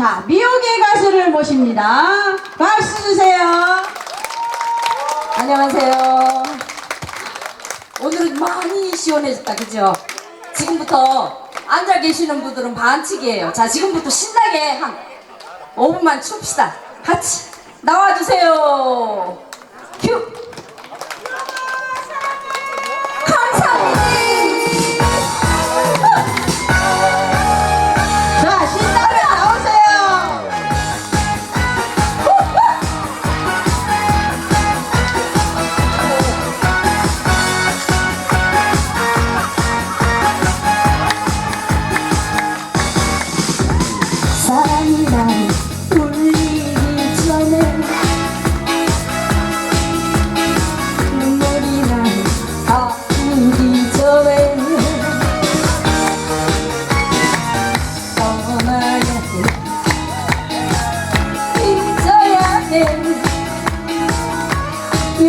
자, 미역의 가수를 모십니다. 박수 주세요. 안녕하세요. 오늘은 많이 시원해졌다, 그죠? 지금부터 앉아 계시는 분들은 반칙이에요. 자, 지금부터 신나게 한 5분만 춥시다. 같이 나와주세요.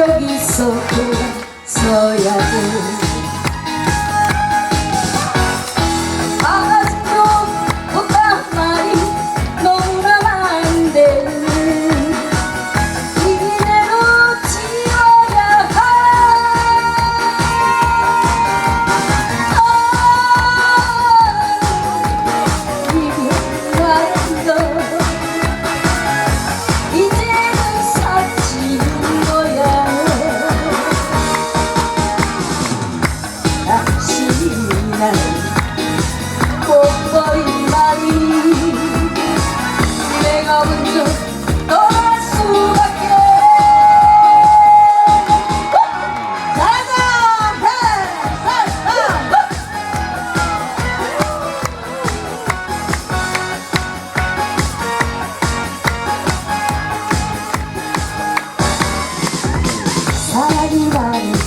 여기서 돌아서야 돼 만나는 꽃버린 내가 먼저 떠날 수밖에 사랑이라는